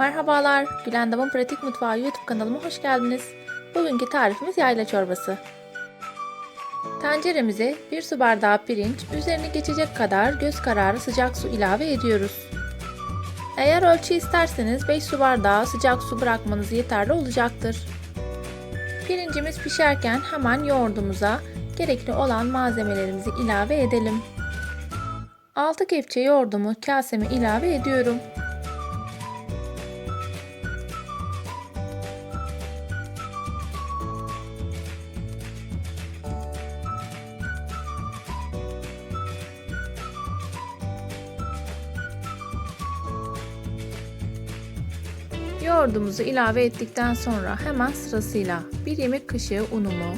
Merhabalar, Gülendam'ın Pratik Mutfağı YouTube kanalıma hoş geldiniz. Bugünkü tarifimiz yayla çorbası. Tenceremize 1 su bardağı pirinç, üzerine geçecek kadar göz kararı sıcak su ilave ediyoruz. Eğer ölçü isterseniz 5 su bardağı sıcak su bırakmanız yeterli olacaktır. Pirincimiz pişerken hemen yoğurdumuza gerekli olan malzemelerimizi ilave edelim. 6 kepçe yoğurdumu kaseme ilave ediyorum. Yoğurdumuzu ilave ettikten sonra hemen sırasıyla 1 yemek kaşığı unumu,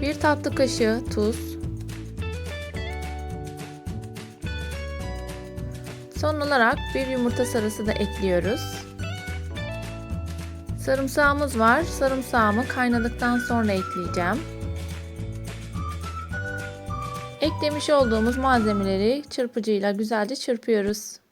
1 tatlı kaşığı tuz, son olarak bir yumurta sarısı da ekliyoruz. Sarımsağımız var. Sarımsağımı kaynadıktan sonra ekleyeceğim. Eklemiş olduğumuz malzemeleri çırpıcıyla güzelce çırpıyoruz.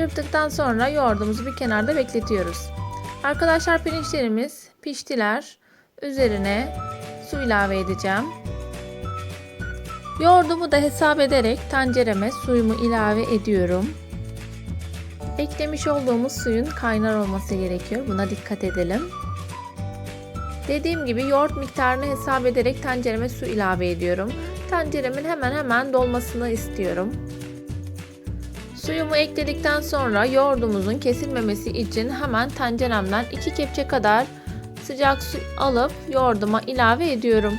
Çırptıktan sonra yoğurdumuzu bir kenarda bekletiyoruz. Arkadaşlar pirinçlerimiz piştiler. Üzerine su ilave edeceğim. Yoğurdumu da hesap ederek tencereme suyumu ilave ediyorum. Eklemiş olduğumuz suyun kaynar olması gerekiyor. Buna dikkat edelim. Dediğim gibi yoğurt miktarını hesap ederek tencereme su ilave ediyorum. Tenceremin hemen hemen dolmasını istiyorum. Suyumu ekledikten sonra yoğurdumuzun kesilmemesi için hemen tenceremden 2 kepçe kadar sıcak su alıp yoğurduma ilave ediyorum.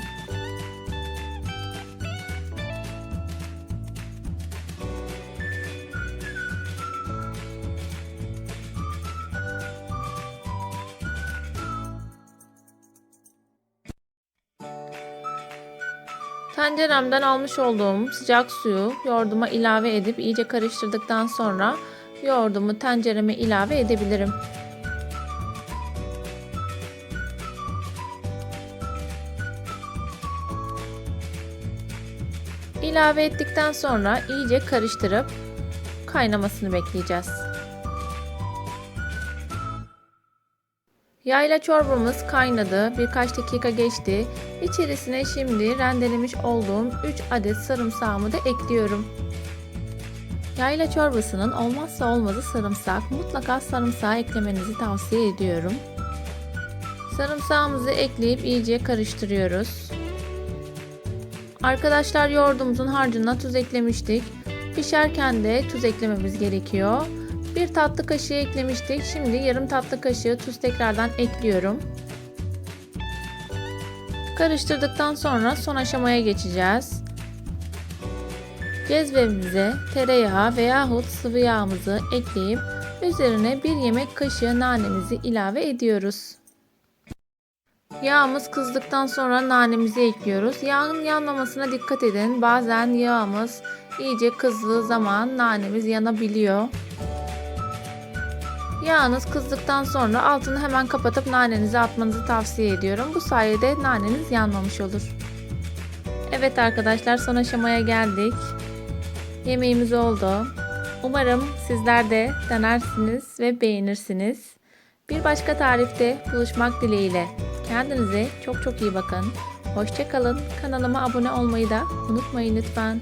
Tenceremden almış olduğum sıcak suyu yoğurduma ilave edip iyice karıştırdıktan sonra yoğurdumu tencereme ilave edebilirim. İlave ettikten sonra iyice karıştırıp kaynamasını bekleyeceğiz. Yayla çorbamız kaynadı. Birkaç dakika geçti. İçerisine şimdi rendelemiş olduğum 3 adet sarımsağımı da ekliyorum. Yayla çorbasının olmazsa olmazı sarımsak. Mutlaka sarımsağı eklemenizi tavsiye ediyorum. Sarımsağımızı ekleyip iyice karıştırıyoruz. Arkadaşlar yoğurdumuzun harcına tuz eklemiştik. Pişerken de tuz eklememiz gerekiyor. Bir tatlı kaşığı eklemiştik. Şimdi yarım tatlı kaşığı tuz tekrardan ekliyorum. Karıştırdıktan sonra son aşamaya geçeceğiz. Cezvemize tereyağı veyahut sıvı yağımızı ekleyip üzerine bir yemek kaşığı nanemizi ilave ediyoruz. Yağımız kızdıktan sonra nanemizi ekliyoruz. Yağın yanmamasına dikkat edin. Bazen yağımız iyice kızdığı zaman nanemiz yanabiliyor. Yağınız kızdıktan sonra altını hemen kapatıp nanenizi atmanızı tavsiye ediyorum. Bu sayede naneniz yanmamış olur. Evet arkadaşlar son aşamaya geldik. Yemeğimiz oldu. Umarım sizler de denersiniz ve beğenirsiniz. Bir başka tarifte buluşmak dileğiyle. Kendinize çok çok iyi bakın. Hoşçakalın. Kanalıma abone olmayı da unutmayın lütfen.